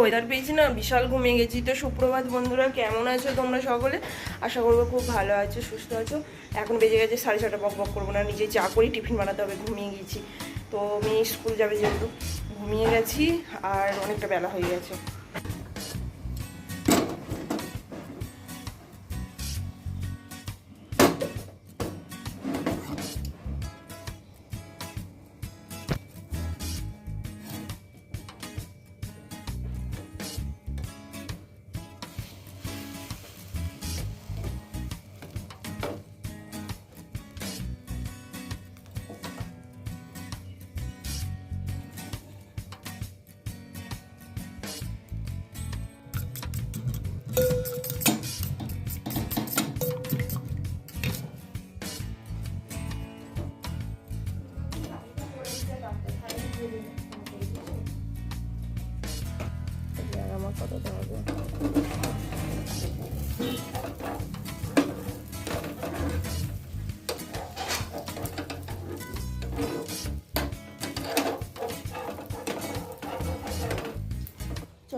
Weather পেয়েছি না, বিশাল ঘুমিয়ে গেছি। তো সুপ্রভাত বন্ধুরা, কেমন আছো তোমরা সকলে? আশা করব খুব ভালো আছো, সুস্থ আছো। এখন বেজে গেছে সাড়ে ছটা বক বক করব না, নিজে চা করি, টিফিন বানাতে হবে, ঘুমিয়ে গেছি। তো মেয়ে স্কুল যাবে যেহেতু, ঘুমিয়ে গেছি, আর অনেকটা বেলা হয়ে গেছে।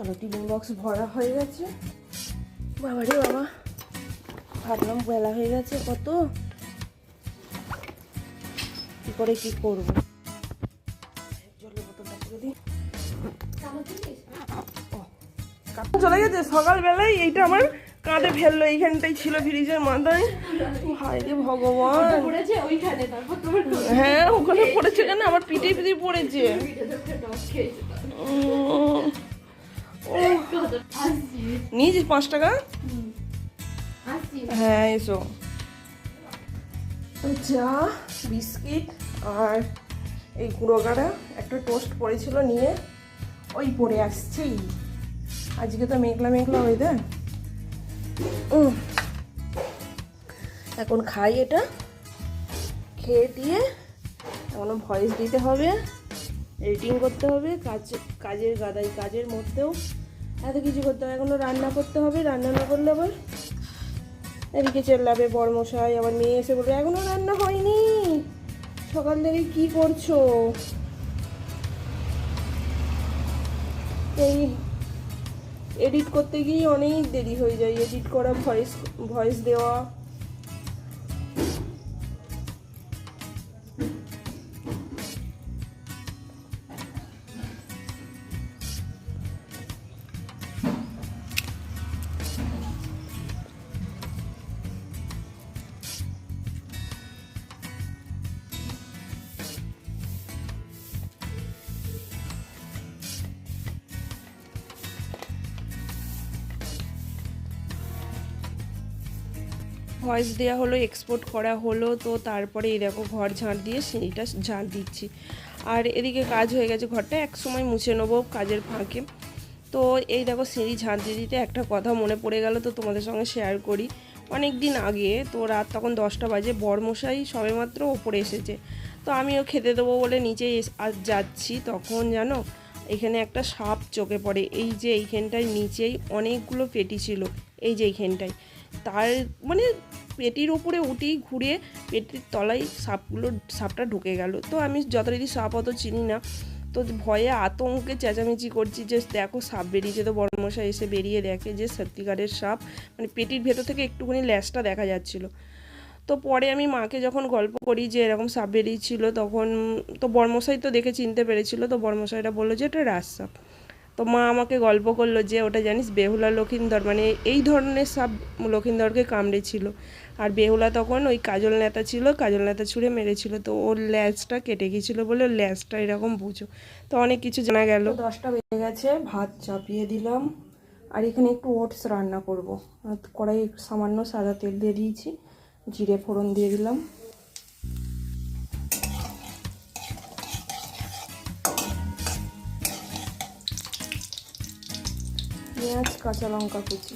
চলো টিফিন বক্স ভরা হয়ে গেছে। বাবা রে বাবা। ভাবলাম বেলা হয়ে গেছে কত? কি করে কি করব? জলের বোতলটা করে দিই চলে গেছে সকালবেলায় এইটা আমার কাঁধে ফেলল এইখানটাই ছিল ফ্রিজের মাথায়। হায় রে ভগবান। হ্যাঁ ওখানে পড়েছে কেন? আমার পিঠে পিঠে পড়েছে। নিয়েছিস পাঁচ টাকা? হ্যাঁ এসো। চা বিস্কিট আর এই গুঁড়ো গাড়া একটা টোস্ট পড়েছিল নিয়ে। ওই পড়ে আসছেই আজকে তো মেঘলা মেঘলা ওয়েদার। এখন খাই এটা। খেয়ে দিয়ে এখনও ভয়েস দিতে হবে। এডিটিং করতে হবে। কাজ কাজের গাদাই কাজের মধ্যেও এত কিছু করতে হবে। এখনও রান্না করতে হবে, রান্না না করলে আবার এদিকে চেল্লাবে বড়মশাই আবার মেয়ে এসে বলবে, এখনও রান্না হয়নি। সকাল থেকে কি করছ? এই এডিট করতে গিয়ে অনেক দেরি হয়ে যায়। এডিট করা ভয়েস ভয়েস দেওয়া। ভয়েস দেওয়া হলো এক্সপোর্ট করা হলো, তো তারপরে এই দেখো ঘর ঝাঁট দিয়ে সিঁড়িটা ঝাঁট দিচ্ছি। আর এদিকে কাজ হয়ে গেছে ঘরটা, এক সময় মুছে নেব কাজের ফাঁকে। তো এই দেখো সিঁড়ি ঝাঁট দিয়ে দিতে একটা কথা মনে পড়ে গেল, তো তোমাদের সঙ্গে শেয়ার করি। অনেক দিন আগে, তো রাত তখন দশটা বাজে, বরমশাই সবেমাত্র ওপরে এসেছে। তো আমিও খেতে দেবো বলে নিচে আজ যাচ্ছি তখন জানো, এখানে একটা সাপ চোখে পড়ে। এই যে এইখানটায় নিচেই অনেকগুলো পেটি ছিল, এই যে এইখানটায়। তার মানে পেটির ওপরে উঠেই ঘুরে পেটির তলায় সাপগুলো, সাপটা ঢুকে গেল। তো আমি যথারীতি সাপ অত চিনি না। তো ভয়ে আতঙ্কে চেঁচামেচি করছি যে, দেখো, সাপ বেরিয়েছে। তো বড়মশাই এসে বেরিয়ে দেখে যে, সত্যিকারের সাপ মানে পেটির ভেতর থেকে একটুখানি ল্যাসটা দেখা যাচ্ছিল। তো পরে আমি মাকে যখন গল্প করি যে, এরকম সাপ বেরিয়েছিল, তখন তো বর্মশাই তো দেখে চিনতে পেরেছিল। তো বর্মশাইটা বলল যে, এটা রাজ সাপ তো মা আমাকে গল্প করল যে ওটা জানিস বেহুলা লক্ষিন্দর মানে এই ধরনের সাপ লক্ষিন্দরকে কামড়েছিল। আর বেহুলা তখন ওই কাজল নেতা ছিল, কাজল নেতা ছুঁড়ে মেরেছিল। তো ওর ল্যাজটা কেটে গিয়েছিল বলে ওর ল্যাজটা এরকম বুঝো। তো অনেক কিছু জানা গেল। দশটা বেজে গেছে, ভাত চাপিয়ে দিলাম। আর এখানে একটু ওটস রান্না করব। কড়াই সামান্য সাদা তেল দিয়ে দিয়েছি, জিরে ফোড়ন দিয়ে দিলাম। পেঁয়াজ কাঁচা লঙ্কা কুচি।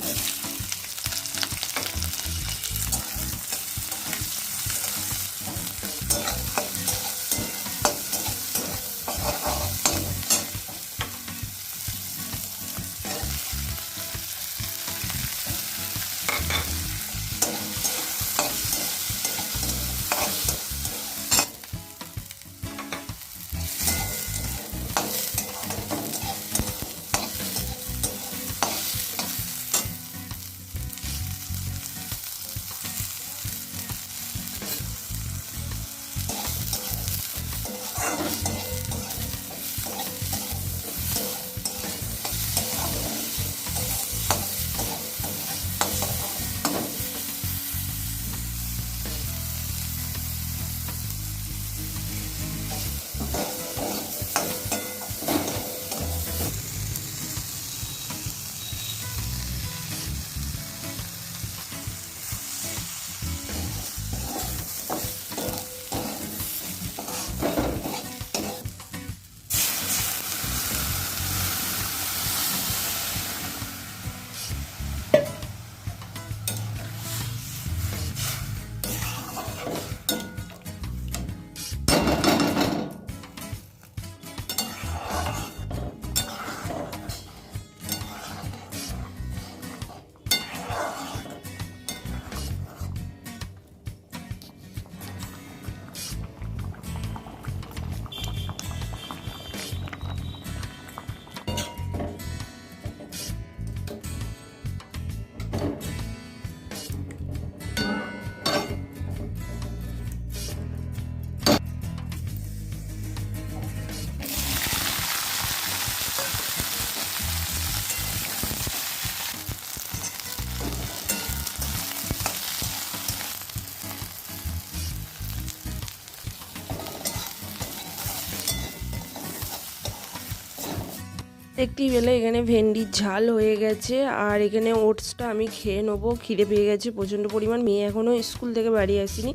দেখতেই পেলে এখানে ভেন্ডির ঝাল হয়ে গেছে। আর এখানে ওটসটা আমি খেয়ে নেব। খিদে পেয়ে গেছে প্রচণ্ড পরিমাণ। মেয়ে এখনও স্কুল থেকে বাড়ি আসেনি।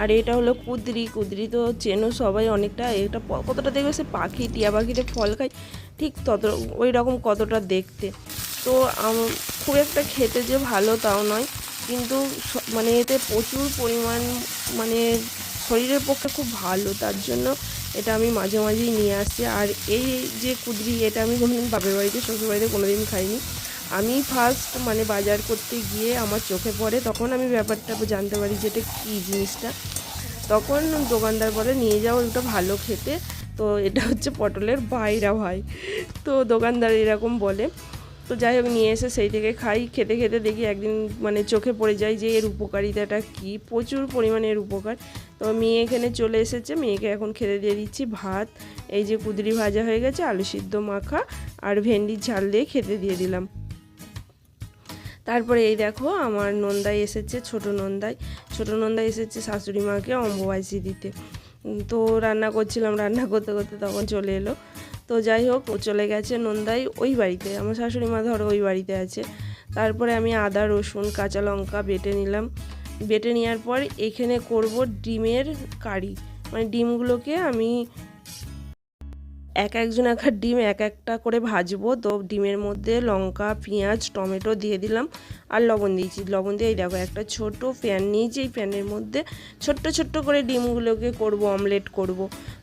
আর এটা হলো কুদরি। কুদরি তো চেনো সবাই অনেকটা। এটা কতটা দেখবে? সে পাখি, টিয়া পাখিতে ফল খায়। ঠিক তত, ওই রকম কতটা দেখতে। তো খুব একটা খেতে যে ভালো তাও নয়। কিন্তু মানে এতে প্রচুর পরিমাণ মানে শরীরের পক্ষে খুব ভালো। তার জন্য এটা আমি মাঝে মাঝেই নিয়ে আসছি। আর এই যে কুদরি, এটা আমি কোনোদিন বাপের বাড়িতে শ্বশুর বাড়িতে কোনোদিন খাইনি। আমি ফার্স্ট মানে বাজার করতে গিয়ে আমার চোখে পড়ে, তখন আমি ব্যাপারটা জানতে পারি যে এটা কী জিনিসটা। তখন দোকানদার বলে, নিয়ে যাও ওটা ভালো খেতে। তো এটা হচ্ছে পটলের বাইরা ভাই। তো দোকানদার এরকম বলে তো যাই হোক, নিয়ে এসে সেই থেকে খাই। খেতে খেতে দেখি একদিন মানে চোখে পড়ে যায় যে এর উপকারিতাটা কী, প্রচুর পরিমাণে এর উপকার। তো মেয়ে এখানে চলে এসেছে, মেয়েকে এখন খেতে দিয়ে দিচ্ছি ভাত। এই যে কুদরি ভাজা হয়ে গেছে, আলু সিদ্ধ মাখা আর ভেন্ডির ঝাল দিয়ে খেতে দিয়ে দিলাম। তারপরে এই দেখো, আমার নন্দাই এসেছে, ছোট নন্দাই। ছোট নন্দাই এসেছে শাশুড়ি মাকে অম্বুবাসী দিতে। তো রান্না করছিলাম, রান্না করতে করতে তখন চলে এলো। তো যাই হোক, ও চলে গেছে নন্দাই ওই বাড়িতে। আমার শাশুড়ি মা ধরো ওই বাড়িতে আছে। তারপরে আমি আদা, রসুন, কাঁচা লঙ্কা বেটে নিলাম। বেটে নেওয়ার পর এখানে করব ডিমের কারি। মানে ডিমগুলোকে আমি এক একজন এক ডিম এক একটা করে ভাজবো। তো ডিমের মধ্যে লঙ্কা, পেঁয়াজ, টমেটো দিয়ে দিলাম আর লবণ দিয়েছি। লবণ দিয়ে এই দেখো, একটা ছোট প্যান নিয়েছি। এই প্যানের মধ্যে ছোট্ট ছোট্ট করে ডিমগুলোকে করব, অমলেট করব।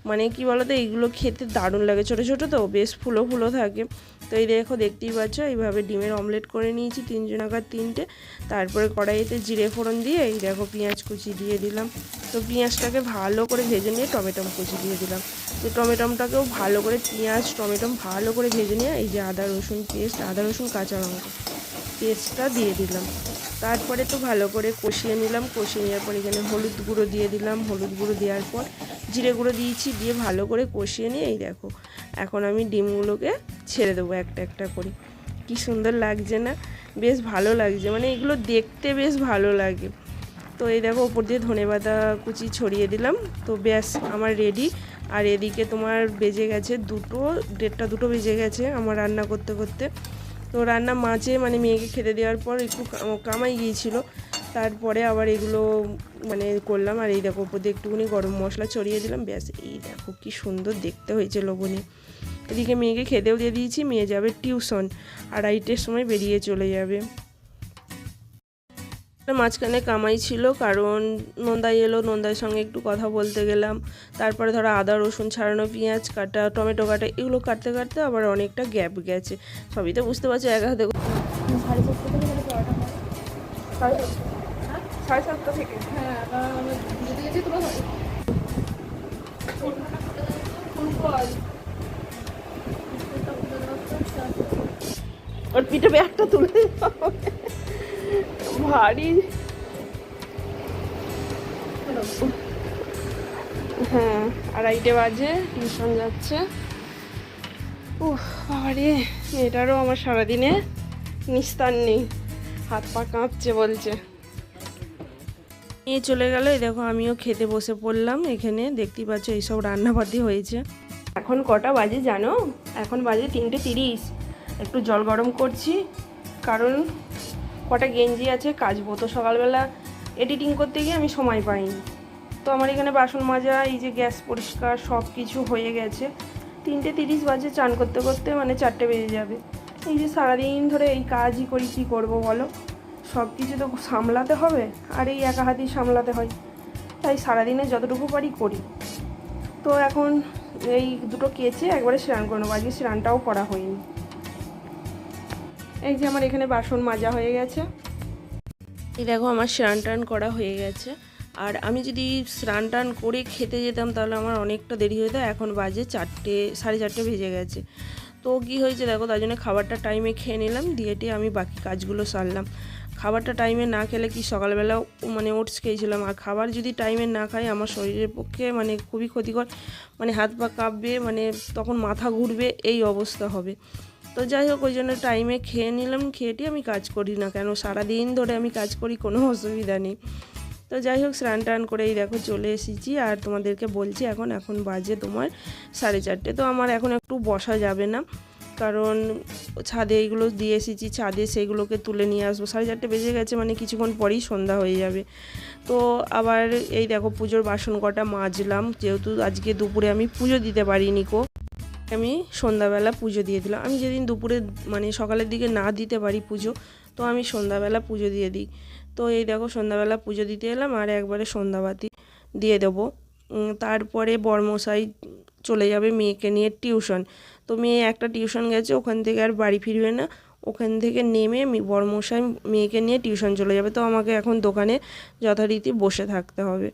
মানে কি বলো তো এইগুলো খেতে দারুণ লাগে। ছোটো ছোটো তো, বেশ ফুলো ফুলো থাকে। তো এই দেখো, দেখতেই পাচ্ছ, এইভাবে ডিমের অমলেট করে নিয়েছি, তিনজন আকার তিনটে। তারপরে কড়াইতে জিরে ফোড়ন দিয়ে, এই দেখো পেঁয়াজ কুচি দিয়ে দিলাম। তো পেঁয়াজটাকে ভালো করে ভেজে নিয়ে টমেটো কুচি দিয়ে দিলাম। তো টমেটোটাকেও ভালো করে পেঁয়াজ টমেটো ভালো করে ভেজে নিয়ে, এই যে আদা, রসুন পেস্ট, আদা, রসুন, কাঁচা লঙ্কা পেস্টটা দিয়ে দিলাম। তারপরে তো ভালো করে কষিয়ে নিলাম। কষিয়ে নেওয়ার পর এখানে হলুদ গুঁড়ো দিয়ে দিলাম। হলুদ গুঁড়ো দেওয়ার পর জিরে গুঁড়ো দিয়েছি, দিয়ে ভালো করে কষিয়ে নিয়ে এই দেখো, এখন আমি ডিমগুলোকে ছেড়ে দেবো একটা একটা করে। কি সুন্দর লাগছে না? বেশ ভালো লাগছে মানে এগুলো দেখতে বেশ ভালো লাগে। তো এই দেখো, ওপর দিয়ে ধনেপাতা কুচি ছড়িয়ে দিলাম, তো ব্যাস, আমার রেডি আর এদিকে তোমার বেজে গেছে দুটো, দেড়টা দুটো বেজে গেছে আমার রান্না করতে করতে। তো রান্না মাঝে মানে মেয়েকে খেতে দেওয়ার পর একটু কামাই গিয়েছিল। তারপরে আবার এগুলো মানে করলাম আর এই দেখো ওপর একটুখানি গরম মশলা ছড়িয়ে দিলাম, ব্যাস। এই দেখো কি সুন্দর দেখতে হয়েছে লবণী এদিকে মেয়েকে খেতেও দিয়ে দিয়েছি, মেয়ে যাবে টিউশন, আড়াইটের সময় বেরিয়ে চলে যাবে। মাঝখানে কামাই ছিল, কারণ নন্দাই এলো নন্দাইয়ের সঙ্গে একটু কথা বলতে গেলাম। তারপরে ধরো আদা, রসুন ছাড়ানো, পেঁয়াজ কাটা, টমেটো কাটা, এগুলো কাটতে কাটতে আবার অনেকটা গ্যাপ গেছে। সবই তো বুঝতে পারছ, এক হাতে সাড়ে চারটে থেকে। ওর পিঠে ব্যাগটা তুলে ভারী। হ্যাঁ আড়াইটে বাজে, টিউশন যাচ্ছে। উহ বাবারে, মেয়েটারও আমার সারাদিনে নিস্তার নেই। হাত পা কাঁপছে বলছে। নিয়ে চলে গেল। এই দেখো, আমিও খেতে বসে পড়লাম এখানে। দেখতেই পাচ্ছ, এইসব রান্নাবাদি হয়েছে। এখন কটা বাজে জানো? এখন বাজে তিনটে তিরিশ। একটু জল গরম করছি, কারণ কটা গেঞ্জি আছে কাচবো। তো সকালবেলা এডিটিং করতে গিয়ে আমি সময় পাইনি। তো আমার এখানে বাসন মাজা, এই যে গ্যাস পরিষ্কার, সব কিছু হয়ে গেছে। তিনটে তিরিশ বাজে চান করতে করতে মানে চারটে বেজে যাবে। এই যে সারাদিন ধরে এই কাজই করি, কি করব বলো? সব কিছু তো সামলাতে হবে, আর এই একা হাতেই সামলাতে হয়। তাই সারাদিনে যতটুকু পারি করি। তো এখন এই দুটো কেচে একবারে স্নান করে নেব। আজকে স্নানটাও করা হয়নি। এই যে আমার এখানে বাসন মাজা হয়ে গেছে। এই দেখো আমার স্নান টান করা হয়ে গেছে। আর আমি যদি স্নান টান করে খেতে যেতাম তাহলে আমার অনেকটা দেরি হয়ে যেত। এখন বাজে চারটে, সাড়ে চারটে ভেজে গেছে। তো কী হয়েছে দেখো, তার জন্য খাবারটা টাইমে খেয়ে নিলাম। দিয়ে আমি বাকি কাজগুলো সারলাম। খাবারটা টাইমে না খেলে কি সকালবেলা মানে ওটস খেয়েছিলাম। আর খাবার যদি টাইমে না খাই, আমার শরীরের পক্ষে মানে খুবই ক্ষতিকর। মানে হাত পা কাঁপবে মানে তখন মাথা ঘুরবে, এই অবস্থা হবে। তো যাই হোক, ওই জন্য টাইমে খেয়ে নিলাম খেয়েটি আমি কাজ করি না কেন? সারাদিন ধরে আমি কাজ করি, কোনো অসুবিধা নেই। তো যাই হোক, স্নান টান করে এই দেখো চলে এসেছি। আর তোমাদেরকে বলছি, এখন এখন বাজে তোমার সাড়ে চারটে। তো আমার এখন একটু বসা যাবে না। কারণ ছাদে এইগুলো দিয়ে এসেছি, ছাদে সেইগুলোকে তুলে নিয়ে আসব। সাড়ে চারটে বেজে গেছে মানে কিছুক্ষণ পরেই সন্ধ্যা হয়ে যাবে। তো আবার এই দেখো পুজোর বাসন কটা মাজলাম, যেহেতু আজকে দুপুরে আমি পুজো দিতে পারিনি কো, আমি সন্ধ্যাবেলা পুজো দিয়ে দিলাম। আমি যেদিন দুপুরে মানে সকালের দিকে না দিতে পারি পুজো, তো আমি সন্ধ্যাবেলা পুজো দিয়ে দিই। তো এই দেখো সন্ধ্যাবেলা পুজো দিতে এলাম, আর একবারে সন্ধ্যাবাতি দিয়ে দেবো। তারপরে বর্মশাই চলে যাবে মেয়েকে নিয়ে টিউশন। তো মেয়ে একটা টিউশন গেছে, ওখান থেকে আর বাড়ি ফিরবে না। ওখান থেকে নেমে বড়মশাই মেয়েকে নিয়ে টিউশন চলে যাবে। তো আমাকে এখন দোকানে যথারীতি বসে থাকতে হবে।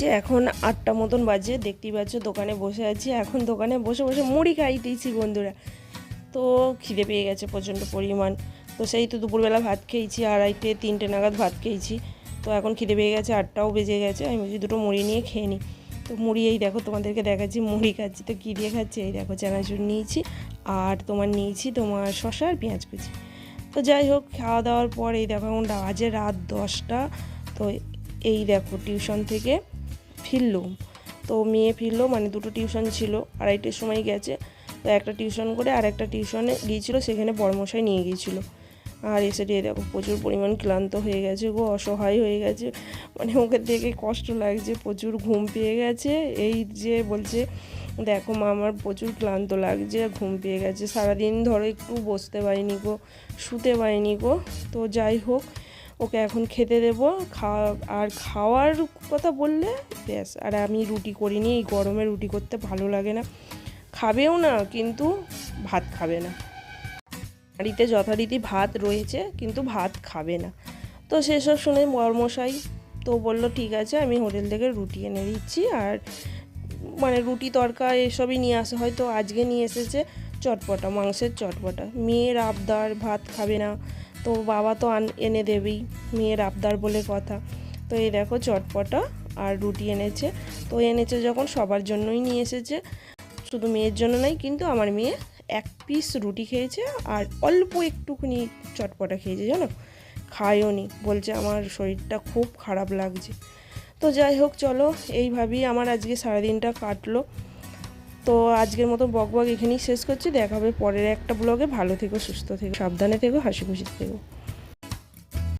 যে এখন আটটা মতন বাজে, দেখতেই পাচ্ছ দোকানে বসে আছি। এখন দোকানে বসে বসে মুড়ি খাইতেইছি বন্ধুরা। তো খিদে পেয়ে গেছে প্রচণ্ড পরিমাণ। তো সেই তো দুপুরবেলা ভাত খেয়েছি, আড়াইটে, তিনটে নাগাদ ভাত খেয়েছি। তো এখন খিদে পেয়ে গেছে, আটটাও বেজে গেছে, আমি বলছি দুটো মুড়ি নিয়ে খেয়ে নিই। তো মুড়ি এই দেখো তোমাদেরকে দেখাচ্ছি, মুড়ি খাচ্ছি। তো কী দিয়ে খাচ্ছি? এই দেখো চানাচুর নিয়েছি, আর তোমার নিয়েছি তোমার শশা আর পেঁয়াজ কুচি। তো যাই হোক, খাওয়া দাওয়ার পর এই দেখো এখন বাজে রাত দশটা। তো এই দেখো টিউশন থেকে। ফিরলুম। তো মেয়ে ফিরলো মানে দুটো টিউশন ছিল, আড়াইটের সময় গেছে। তো একটা টিউশন করে আর একটা টিউশনে গিয়েছিল, সেখানে বড়মশাই নিয়ে গিয়েছিল। আর এসে দিয়ে দেখো, প্রচুর পরিমাণ ক্লান্ত হয়ে গেছে গো, অসহায় হয়ে গেছে। মানে ওকে দেখে কষ্ট লাগছে, প্রচুর ঘুম পেয়ে গেছে। এই যে বলছে, দেখো মা, আমার প্রচুর ক্লান্ত লাগছে, ঘুম পেয়ে গেছে। সারাদিন ধরো একটু বসতে পারিনি গো, শুতে পারিনি গো। তো যাই হোক ওকে এখন খেতে দেবো। খাওয়া, আর খাওয়ার কথা বললে, ব্যাস, আর আমি রুটি করিনি, এই গরমে রুটি করতে ভালো লাগে না। খাবেও না, কিন্তু ভাত খাবে না। বাড়িতে যথারীতি ভাত রয়েছে, কিন্তু ভাত খাবে না। তো সেসব শুনে মর্মশাই তো বলল, ঠিক আছে, আমি হোটেল থেকে রুটি এনে দিচ্ছি, আর মানে রুটি, তরকা এসবই নিয়ে আসা। হয়তো আজকে নিয়ে এসেছে চটপটা, মাংসের চটপটা। মেয়ের আবদার, ভাত খাবে না। তো বাবা তো আন এনে দেবেই, মেয়ের আবদার বলে কথা। তো এই দেখো চটপটা আর রুটি এনেছে। তো এনেছে যখন সবার জন্যই নিয়ে এসেছে। শুধু মেয়ের জন্য নয় কিন্তু আমার মেয়ে এক পিস রুটি খেয়েছে আর অল্প একটুখানি চটপটা খেয়েছে, জানো? খায়ও নি। বলছে আমার শরীরটা খুব খারাপ লাগছে। তো যাই হোক, চলো, এইভাবেই আমার আজকে সারাদিনটা কাটলো। তো আজকের মতো বক বক এখানেই শেষ করছি। দেখা হবে পরের একটা ব্লগে। ভালো থেকো, সুস্থ থেকো, সাবধানে থেকো, হাসি খুশি থেকো।